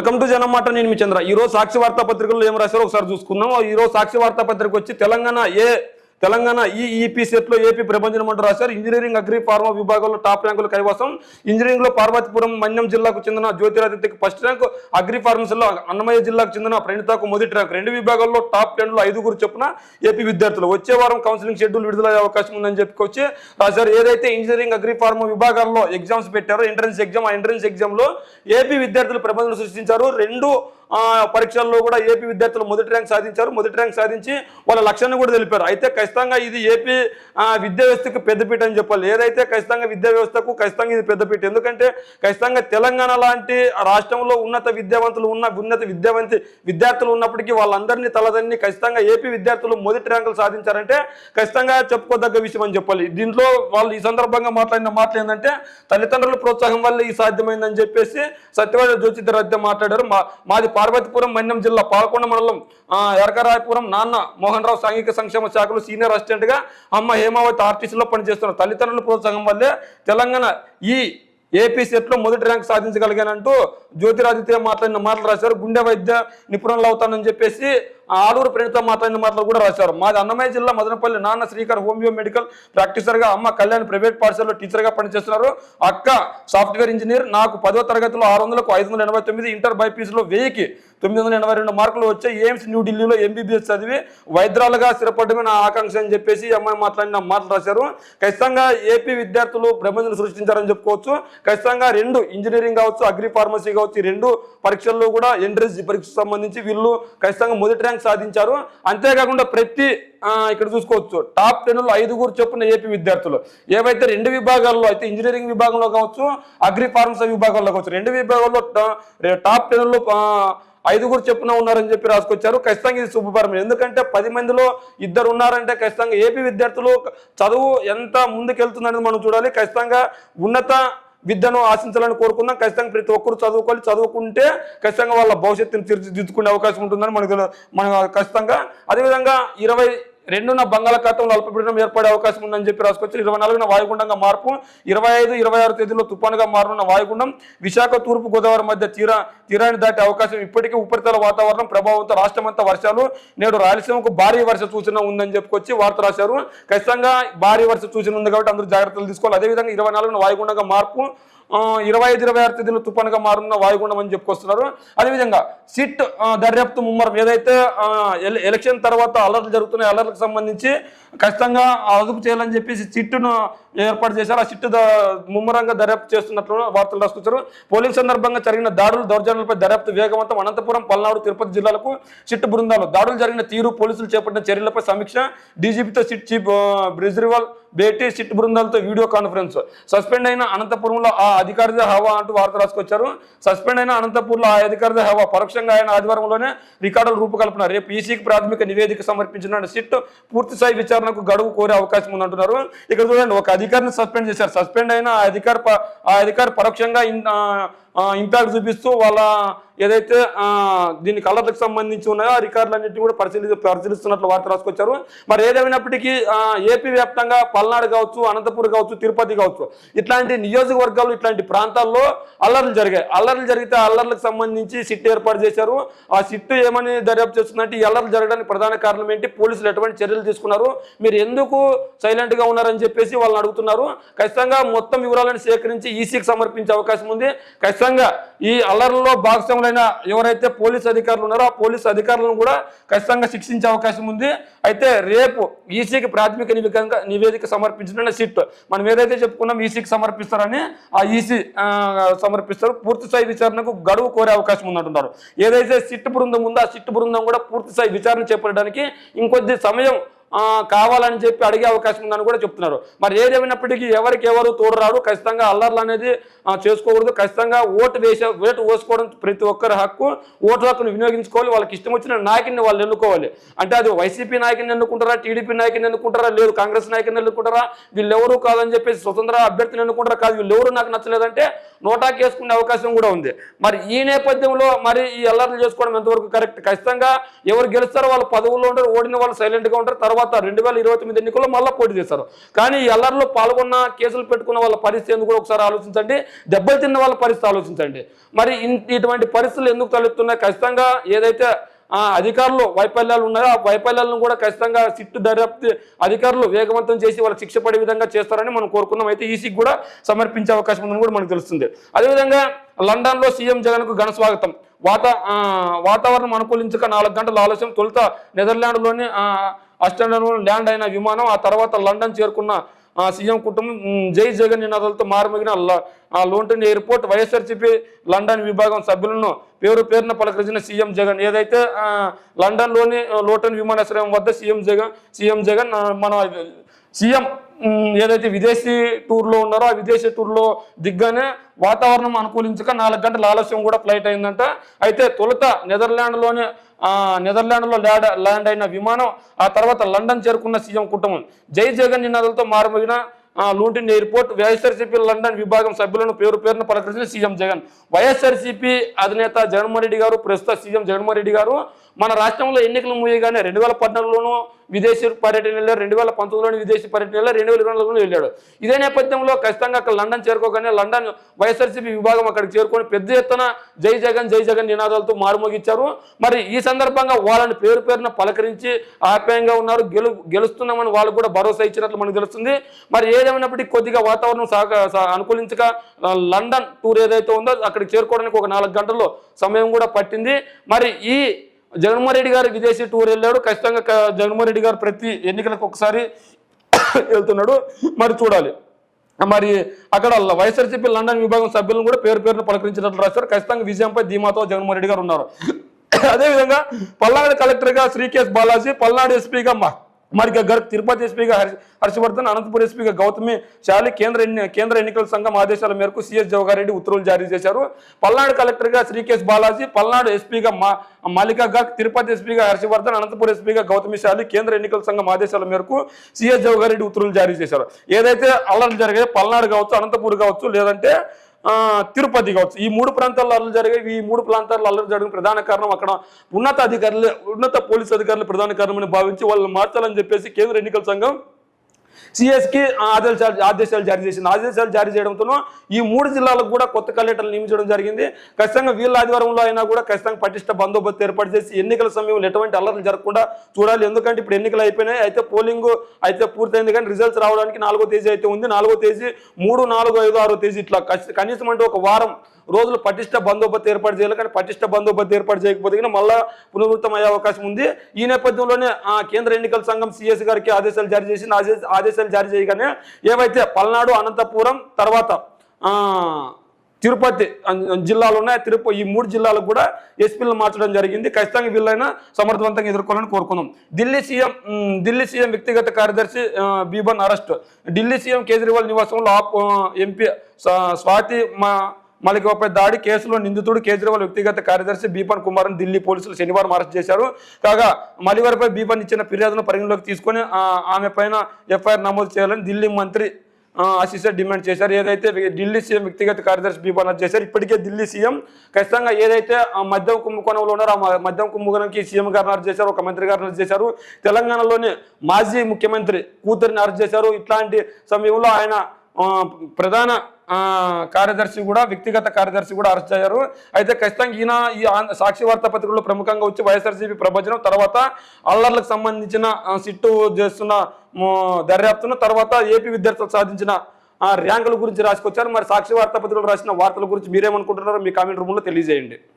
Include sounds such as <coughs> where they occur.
Welcome to జనమాట నేను మీ చంద్ర. ఈరోజు సాక్షి వార్తా పత్రికల్లో ఏం రాశారో ఒకసారి చూసుకుందాం. ఈరోజు సాక్షి వార్తా పత్రిక వచ్చి తెలంగాణ ఏ తెలంగాణ ఈ సెట్లో ఏపీ ప్రపంచం అంటూ రాశారు. ఇంజనీరింగ్ అగ్రి ఫార్మా విభాగంలో టాప్ ర్యాంకులు కైవసం ఇంజనీరింగ్లో పార్వతీపురం మన్యం జిల్లాకు చెందిన జ్యోతిరాదిత్యకు ఫస్ట్ ర్యాంక్ అగ్రి ఫార్మసీలో అన్నమయ్య జిల్లాకు చెందిన ప్రణితకు మొదటి ర్యాంక్ రెండు విభాగాల్లో టాప్ టెన్లో ఐదుగురు చొప్పున ఏపీ విద్యార్థులు. వచ్చే వారం కౌన్సిలింగ్ షెడ్యూల్ విడుదలయ్యే అవకాశం ఉందని చెప్పుకొచ్చి రాశారు. ఏదైతే ఇంజనీరింగ్ అగ్రి ఫార్మా విభాగాల్లో ఎగ్జామ్స్ పెట్టారో ఎంట్రన్స్ ఎగ్జామ్ ఆ ఎంట్రన్స్ ఎగ్జామ్లో ఏపీ విద్యార్థులు ప్రబంధనలు సృష్టించారు. రెండు పరీక్షల్లో కూడా ఏపీ విద్యార్థులు మొదటి ర్యాంక్ సాధించారు. మొదటి ర్యాంక్ సాధించి వాళ్ళ లక్ష్యాన్ని కూడా తెలిపారు. అయితే ఖచ్చితంగా ఇది ఏపీ విద్యా వ్యవస్థకు పెద్దపీట అని చెప్పాలి. ఏదైతే ఖచ్చితంగా విద్యా వ్యవస్థకు ఖచ్చితంగా ఇది పెద్దపీట ఎందుకంటే ఖచ్చితంగా తెలంగాణ లాంటి రాష్ట్రంలో ఉన్నత విద్యావంతులు ఉన్న ఉన్నత విద్యావంతి విద్యార్థులు ఉన్నప్పటికీ వాళ్ళందరినీ తలదన్ని ఖచ్చితంగా ఏపీ విద్యార్థులు మొదటి ర్యాంకులు సాధించారంటే ఖచ్చితంగా చెప్పుకోదగ్గ విషయం అని చెప్పాలి. దీంట్లో వాళ్ళు ఈ సందర్భంగా మాట్లాడిన మాటలు ఏంటంటే తల్లిదండ్రుల ప్రోత్సాహం వల్ల ఈ సాధ్యమైందని చెప్పేసి సత్యవాడ జ్యోతిరాద్య మాట్లాడారు. మా మాది పార్వతీపురం మన్యం జిల్లా పాలకొండ మండలం ఎరకరాయపురం నాన్న మోహన్ రావు సాంఘిక సంక్షేమ శాఖలో సీనియర్ అసిస్టెంట్గా అమ్మ హేమావతి ఆర్టీసీలో పనిచేస్తున్నారు. తల్లిదండ్రుల ప్రోత్సాహం వల్లే తెలంగాణ ఈ ఏపీ సెట్లో మొదటి ర్యాంక్ సాధించగలిగానంటూ జ్యోతిరాదిత్య మాట్లాడిన మాటలు రాశారు. గుండె వైద్య నిపుణులు అవుతానని చెప్పేసి ఆలూరు ప్రణిత మాట్లాడిన మాటలు కూడా రాశారు. మాది అన్నమయ్య జిల్లా మదనపల్లి నాన్న శ్రీకర్ హోమియో మెడికల్ ప్రాక్టీసర్గా అమ్మ కళ్యాణ్ ప్రైవేట్ పాఠశాలలో టీచర్గా పనిచేస్తున్నారు. అక్క సాఫ్ట్వేర్ ఇంజనీర్ నాకు పదో తరగతిలో ఆరు వందలకు ఐదు వందల ఎనభై తొమ్మిది ఇంటర్ బైపీసీలో వెయ్యికి తొమ్మిది వందల ఎనభై రెండు మార్కులు వచ్చాయి. ఎయిమ్స్ న్యూఢిల్లీలో ఎంబీబీఎస్ చదివి వైద్యురాలుగా స్థిరపడమే నా ఆకాంక్ష అని చెప్పేసి ఈ అమ్మాయి మాట్లాడిన మాటలు రాశారు. ఖచ్చితంగా ఏపీ విద్యార్థులు ప్రబంధనలు సృష్టించారని చెప్పుకోవచ్చు. ఖచ్చితంగా రెండు ఇంజనీరింగ్ కావచ్చు అగ్రి ఫార్మసీ కావచ్చు రెండు పరీక్షల్లో కూడా ఎంట్రన్స్ పరీక్షకు సంబంధించి వీళ్ళు ఖచ్చితంగా మొదటి ర్యాంక్ సాధించారు. అంతేకాకుండా ప్రతి ఆ, ఇక్కడ చూసుకోవచ్చు. టాప్ టెన్లో ఐదుగురు చొప్పున ఏపీ విద్యార్థులు. ఏవైతే రెండు విభాగాల్లో అయితే ఇంజనీరింగ్ విభాగంలో కావచ్చు అగ్రి ఫార్మసీ విభాగంలో కావచ్చు రెండు విభాగాల్లో టా- టాప్ టెన్లో ఆ, ఐదుగురు చెప్పున ఉన్నారని చెప్పి రాసుకొచ్చారు. ఖచ్చితంగా ఇది శుభపరం ఎందుకంటే పది మందిలో ఇద్దరు ఉన్నారంటే ఖచ్చితంగా ఏపీ విద్యార్థులు చదువు ఎంత ముందుకెళ్తుందనేది మనం చూడాలి. ఖచ్చితంగా ఉన్నత విద్యను ఆశించాలని కోరుకుందాం. ఖచ్చితంగా ప్రతి ఒక్కరు చదువుకోవాలి. చదువుకుంటే ఖచ్చితంగా వాళ్ళ భవిష్యత్తును తీర్చిదిద్దుకునే అవకాశం ఉంటుందని మనకు మనం మన ఖచ్చితంగా. అదేవిధంగా ఇరవై రెండున్న బంగాళాఖాతంలో అల్పపీడనం ఏర్పడే అవకాశం ఉందని చెప్పి రాసుకొచ్చారు. ఇరవై నాలుగున వాయుగుండంగా మార్పు ఇరవై ఐదు ఇరవై ఆరు తేదీలో తుఫానుగా మారనున్న వాయుగుండం విశాఖ తూర్పు గోదావరి మధ్య తీరా తీరాన్ని దాటే అవకాశం ఇప్పటికే ఉపరితల వాతావరణం ప్రభావంతో రాష్ట్రమంతా వర్షాలు. నేడు రాయలసీమకు భారీ వర్ష సూచన ఉందని చెప్పుకొచ్చి వార్త రాశారు. ఖచ్చితంగా భారీ వర్ష సూచన ఉంది కాబట్టి అందరూ జాగ్రత్తలు తీసుకోవాలి. అదేవిధంగా ఇరవై నాలుగున వాయుగుండంగా మార్పు ఇరవై ఐదు ఇరవై ఆరు తేదీలో తుఫానుగా మారున్న వాయుగుండం అని చెప్పుకొస్తున్నారు. అదేవిధంగా సిట్ దర్యాప్తు ముమ్మరం ఏదైతే ఎల- ఎలక్షన్ తర్వాత అలర్ట్లు జరుగుతున్నాయి అలర్ట్లకు సంబంధించి ఖచ్చితంగా అదుపు చేయాలని చెప్పేసి సిట్టును ఏర్పాటు చేశారు. ఆ సిట్టు ద- ముమ్మరంగా దర్యాప్తు చేస్తున్నట్లు వార్తలు రాసుకొచ్చారు. పోలింగ్ సందర్భంగా జరిగిన దాడులు దౌర్జన్యాలపై దర్యాప్తు వేగవంతం అనంతపురం పల్నాడు తిరుపతి జిల్లాలకు సిట్టు బృందాలు. దాడులు జరిగిన తీరు పోలీసులు చేపట్టిన చర్యలపై సమీక్ష. డీజీపీతో సిట్ చీఫ్ బ్రిజ్రివాల్ భేటీ సిట్ బృందాలతో వీడియో కాన్ఫరెన్స్. సస్పెండ్ అయిన అనంతపురంలో ఆ అధికారిద హవా అంటూ వార్త రాసుకొచ్చారు. సస్పెండ్ అయిన అనంతపూర్లో ఆ అధికారిద హవా పరోక్షంగా ఆయన ఆదివారంలోనే రికార్డుల రూపకల్పన రేపు ఈసీకి ప్రాథమిక నివేదిక సమర్పించిన సిట్ పూర్తి స్థాయి విచారణకు గడువు కోరే అవకాశం ఉందంటున్నారు. ఇక్కడ చూడండి ఒక అధికారిని సస్పెండ్ చేశారు. సస్పెండ్ అయిన ఆ అధికారి ప- ఆ అధికారి పరోక్షంగా ఇంపాక్ట్ చూపిస్తూ వాళ్ళ ఏదైతే దీని కలర్లకు సంబంధించి ఉన్నాయో ఆ రికార్డులన్నింటినీ కూడా పరిశీలి పరిశీలిస్తున్నట్లు వార్త రాసుకొచ్చారు. మరి ఏదేమైనప్పటికీ ఏపీ వ్యాప్తంగా పల్నాడు కావచ్చు అనంతపురం కావచ్చు తిరుపతి కావచ్చు ఇట్లాంటి నియోజకవర్గాలు ఇట్లాంటి ప్రాంతాల్లో అల్లర్లు జరిగాయి. అల్లర్లు జరిగితే అల్లర్లకు సంబంధించి సిట్ ఏర్పాటు చేశారు. ఆ సిట్ ఏమని దర్యాప్తు చేస్తుందంటే ఈ అల్లర్లు జరగడానికి ప్రధాన కారణం ఏంటి? పోలీసులు ఎటువంటి చర్యలు తీసుకున్నారు? మీరు ఎందుకు సైలెంట్గా ఉన్నారని చెప్పేసి వాళ్ళని అడుగుతున్నారు. ఖచ్చితంగా మొత్తం వివరాలను సేకరించి ఈసీకి సమర్పించే అవకాశం ఉంది. ఖచ్చితంగా ఈ అల్లర్లలో భాగస్వాములైన ఎవరైతే పోలీస్ అధికారులు ఉన్నారో ఆ పోలీస్ అధికారులను కూడా ఖచ్చితంగా శిక్షించే అవకాశం ఉంది. అయితే రేపు ఈసీకి ప్రాథమిక నివేదిక నివేదిక సమర్పించిన సిట్ మనం ఏదైతే చెప్పుకున్నాం ఈసీకి సమర్పిస్తారని ఆ ఈసీ సమర్పిస్తారు. పూర్తి స్థాయి విచారణకు గడువు కోరే అవకాశం ఉందంటున్నారు. ఏదైతే సిట్ బృందం ఉందో ఆ సిట్ బృందం కూడా పూర్తి స్థాయి విచారణ చేపట్టడానికి ఇంకొద్ది సమయం కావాలని చెప్పి అడిగే అవకాశం ఉందని కూడా చెప్తున్నారు. మరి ఏదేమైనప్పటికీ ఎవరికి ఎవరు తోడరాడు ఖచ్చితంగా అల్లర్లు అనేది చేసుకోకూడదు. ఖచ్చితంగా ఓటు వేసే ఓటు వేసుకోవడం ప్రతి ఒక్కరి హక్కు. ఓటు హక్కును వినియోగించుకోవాలి. వాళ్ళకి ఇష్టం వచ్చిన నాయకుడిని వాళ్ళు ఎన్నుకోవాలి. అంటే అది వైసీపీ నాయకుని ఎన్నుకుంటారా టీడీపీ నాయకుని ఎన్నుకుంటారా లేదు కాంగ్రెస్ నాయకుని ఎన్నుకుంటారా? వీళ్ళెవరు కాదని చెప్పేసి స్వతంత్ర అభ్యర్థిని ఎన్నుకుంటారా కాదు. వీళ్ళెవరు నాకు నచ్చలేదంటే నోటాకి వేసుకునే అవకాశం కూడా ఉంది. మరి ఈ నేపథ్యంలో మరి ఈ అల్లర్లు చేసుకోవడం ఎంతవరకు కరెక్ట్? ఖచ్చితంగా ఎవరు గెలుస్తారో వాళ్ళు పదవుల్లో ఉంటారు ఓడిన వాళ్ళు సైలెంట్గా ఉంటారు తర్వాత తర్వాత రెండు వేల ఇరవై తొమ్మిది ఎన్నికల్లో మళ్ళీ పోటీ చేశారు. కానీ ఈ అల్లర్లో పాల్గొన్న కేసులు పెట్టుకున్న వాళ్ళ పరిస్థితి ఎందుకు కూడా ఒకసారి ఆలోచించండి. దెబ్బలు తిన్న వాళ్ళ పరిస్థితి ఆలోచించండి. మరి ఇటువంటి పరిస్థితులు ఎందుకు తలెత్తున్నాయి ఖచ్చితంగా ఏదైతే అధికారులు వైఫల్యాలు ఉన్నాయో ఆ వైఫల్యాలను కూడా ఖచ్చితంగా సిట్టు దర్యాప్తు అధికారులు వేగవంతం చేసి వాళ్ళకి శిక్ష పడే విధంగా చేస్తారని మనం కోరుకున్నాం. అయితే ఈసీకి కూడా సమర్పించే అవకాశం ఉందని కూడా మనకు తెలుస్తుంది. అదేవిధంగా లండన్లో సీఎం జగన్కు ఘన స్వాగతం. వాతా వాతావరణం అనుకూలించక నాలుగు గంటల ఆలస్యం తొలుత నెదర్లాండ్లోని అస్టండర్లో ల్యాండ్ అయిన విమానం ఆ తర్వాత లండన్ చేరుకున్న సీఎం కుటుంబం జై జగన్ నినాదాలతో మారుమగిన ల- లోంటన్ ఎయిర్పోర్ట్ వైఎస్ఆర్సీపీ లండన్ విభాగం సభ్యులను పేరు పేరున పలకరించిన సీఎం జగన్. ఏదైతే లండన్లోని లోటన్ విమానాశ్రయం వద్ద సీఎం జగన్ సీఎం జగన్ మన సీఎం ఏదైతే విదేశీ టూర్లో ఉన్నారో ఆ విదేశీ టూర్లో దిగ్గానే వాతావరణం అనుకూలించక నాలుగు గంటల ఆలస్యం కూడా ఫ్లైట్ అయిందంట. అయితే తొలుత నెదర్లాండ్లోనే నెదర్లాండ్లో ల్యాండ్ ల్యాండ్ అయిన విమానం ఆ తర్వాత లండన్ చేరుకున్న సీఎం కుటుంబం. జై జగన్ నినాదాలతో మారుమోగిన ఆ, లూటిన్ ఎయిర్పోర్ట్ వైఎస్ఆర్సీపీ లండన్ విభాగం సభ్యులను పేరు పేరున పలకరించిన సీఎం జగన్. వైఎస్ఆర్సీపీ అధినేత జగన్మోహన్ రెడ్డి గారు ప్రస్తుత సీఎం జగన్మోహన్ రెడ్డి గారు మన రాష్ట్రంలో ఎన్నికలు ముగియగానే రెండు వేల పద్నాలుగులోనూ విదేశీ పర్యటన వెళ్ళారు రెండు వేల పంతొమ్మిదిలోని విదేశీ పర్యటన వెళ్ళారు రెండు వేల ఇరవై నాలుగులో వెళ్ళాడు. ఇదే నేపథ్యంలో ఖచ్చితంగా అక్కడ లండన్ చేరుకోగానే లండన్ వైఎస్ఆర్సీపీ విభాగం అక్కడికి చేరుకొని పెద్ద ఎత్తున జై జగన్ జై జగన్ నినాదాలతో మారుమోగించారు మరి ఈ సందర్భంగా వాళ్ళని పేరు పేరున పలకరించి ఆప్యాయంగా ఉన్నారు. గెలు గెలుస్తున్నామని వాళ్ళు కూడా భరోసా ఇచ్చినట్లు మనకు తెలుస్తుంది. మరి ఏదేమైనప్పటికీ కొద్దిగా వాతావరణం సాగ స- అనుకూలించక లండన్ టూర్ ఏదైతే ఉందో అక్కడికి చేరుకోవడానికి ఒక నాలుగు గంటల్లో సమయం కూడా పట్టింది. మరి ఈ జగన్మోహన్ రెడ్డి గారు విదేశీ టూర్ వెళ్ళాడు. ఖచ్చితంగా జగన్మోహన్ రెడ్డి గారు ప్రతి ఎన్నికలకు ఒకసారి <coughs> వెళ్తున్నాడు. మరి చూడాలి. మరి అక్కడ వైఎస్ఆర్సీపీ లండన్ విభాగం సభ్యులను కూడా పేరు పేరును పలకరించినట్లు రాశారు. ఖచ్చితంగా విజయంపై ధీమాతో జగన్మోహన్ రెడ్డి గారు ఉన్నారు. <coughs> అదేవిధంగా పల్నాడు కలెక్టర్గా శ్రీకేశ్ బాలాజీ పల్నాడు ఎస్పీగా మరి గర్గ్ తిరుపతి ఎస్పీగా హర్ష హర్షవర్ధన్ అనంతపురం ఎస్పీగా గౌతమి శాలి కేంద్ర ఎన్ని కేంద్ర ఎన్నికల సంఘం ఆదేశాల మేరకు సిఎస్ జవగారెడ్డి ఉత్తర్వులు జారీ చేశారు. పల్నాడు కలెక్టర్గా శ్రీకేశ్ బాలాజీ పల్నాడు ఎస్పీగా మా మల్లికా గర్గ్ తిరుపతి ఎస్పీగా హర్షవర్ధన్ అనంతపురం ఎస్పీగా గౌతమి శాలి కేంద్ర ఎన్నికల సంఘం ఆదేశాల మేరకు సిఎస్ జవగారెడ్డి ఉత్తర్వులు జారీ చేశారు. ఏదైతే అల్లర్లు జరిగే పల్నాడు కావచ్చు అనంతపూర్ కావచ్చు లేదంటే తిరుపతి కావచ్చు. ఈ మూడు ప్రాంతాల్లో అల్లరి జరిగాయి. ఈ మూడు ప్రాంతాల్లో అల్లరి జరిగిన ప్రధాన కారణం అక్కడ ఉన్నత అధికారులు ఉన్నత పోలీసు అధికారులు ప్రధాన కారణమని భావించి వాళ్ళని మార్చాలని చెప్పేసి కేంద్ర ఎన్నికల సంఘం సిఎస్కి ఆదేశాలు ఆదేశాలు జారీ చేసింది. ఆదేశాలు జారీ చేయడంతో ఈ మూడు జిల్లాలకు కూడా కొత్త కలెక్టర్లు నియమించడం జరిగింది. ఖచ్చితంగా వీళ్ళ ఆదివారంలో అయినా కూడా ఖచ్చితంగా పటిష్ట బందోబస్తు ఏర్పాటు చేసి ఎన్నికల సమయంలో ఎటువంటి అల్లర్లు జరగకుండా చూడాలి. ఎందుకంటే ఇప్పుడు ఎన్నికలు అయిపోయినాయి. అయితే పోలింగ్ అయితే పూర్తయింది కానీ రిజల్ట్స్ రావడానికి నాలుగో తేదీ అయితే ఉంది. నాలుగో తేదీ మూడు నాలుగు ఐదు ఆరో తేదీ ఇట్లా కనీసం అంటే ఒక వారం రోజులు పటిష్ట బందోబస్తు ఏర్పాటు చేయాలి కానీ పటిష్ట బందోబస్తు ఏర్పాటు చేయకపోతే కానీ మళ్ళా పునరావృతం అయ్యే అవకాశం ఉంది. ఈ నేపథ్యంలోనే ఆ కేంద్ర ఎన్నికల సంఘం సిఎస్ గారికి ఆదేశాలు జారీ చేసి ఆదేశ- ఆదేశాలు జారీ చేయగానే ఏవైతే పల్నాడు అనంతపురం తర్వాత తిరుపతి జిల్లాలు ఉన్నాయి తిరుపతి ఈ మూడు జిల్లాలకు కూడా ఎస్పీలను మార్చడం జరిగింది. ఖచ్చితంగా వీళ్ళైనా సమర్థవంతంగా ఎదుర్కోవాలని కోరుకున్నాం ఢిల్లీ సీఎం ఢిల్లీ సీఎం వ్యక్తిగత కార్యదర్శి బీబన్ అరెస్ట్. ఢిల్లీ సీఎం కేజ్రీవాల్ నివాసంలో ఎంపీ స్వాతి మా మలికపై దాడి కేసులో నిందితుడు కేజ్రీవాల్ వ్యక్తిగత కార్యదర్శి బీపన్ కుమార్ని ఢిల్లీ పోలీసులు శనివారం అరెస్ట్ చేశారు. కాగా మలివారిపై బీపన్ ఇచ్చిన ఫిర్యాదును పరిగణలోకి తీసుకొని ఆమె పైన ఎఫ్ఐఆర్ నమోదు చేయాలని ఢిల్లీ మంత్రి ఆ, డిమాండ్ చేశారు. ఏదైతే ఢిల్లీ సీఎం వ్యక్తిగత కార్యదర్శి బీపన్ అరెస్ట్ చేశారు ఇప్పటికే ఢిల్లీ సీఎం ఖచ్చితంగా ఏదైతే ఆ మద్యం కుంభకోణంలో ఉన్నారో ఆ మద్యం కుంభకోణంకి సీఎం గారిని అరెస్ట్ చేశారు ఒక మంత్రి గారిని అరెస్ట్ చేశారు. తెలంగాణలోని మాజీ ముఖ్యమంత్రి కూతురిని అరెస్ట్ చేశారు. ఇట్లాంటి సమయంలో ఆయన ప్రధాన కార్యదర్శి కూడా వ్యక్తిగత కార్యదర్శి కూడా అరెస్ట్ అయ్యారు. అయితే ఖచ్చితంగా ఈయన ఈ సాక్షి వార్తాపత్రికలో ప్రముఖంగా వచ్చి వైఎస్ఆర్సీపీ ప్రభజనం తర్వాత అల్లర్లకు సంబంధించిన సిట్టు చేస్తున్న దర్యాప్తును తర్వాత ఏపీ విద్యార్థులు సాధించిన ర్యాంకుల గురించి రాసుకొచ్చారు. మరి సాక్షి వార్తాపత్రికలు రాసిన వార్తల గురించి మీరేమనుకుంటున్నారో మీ కామెంట్ రూమ్లో తెలియజేయండి.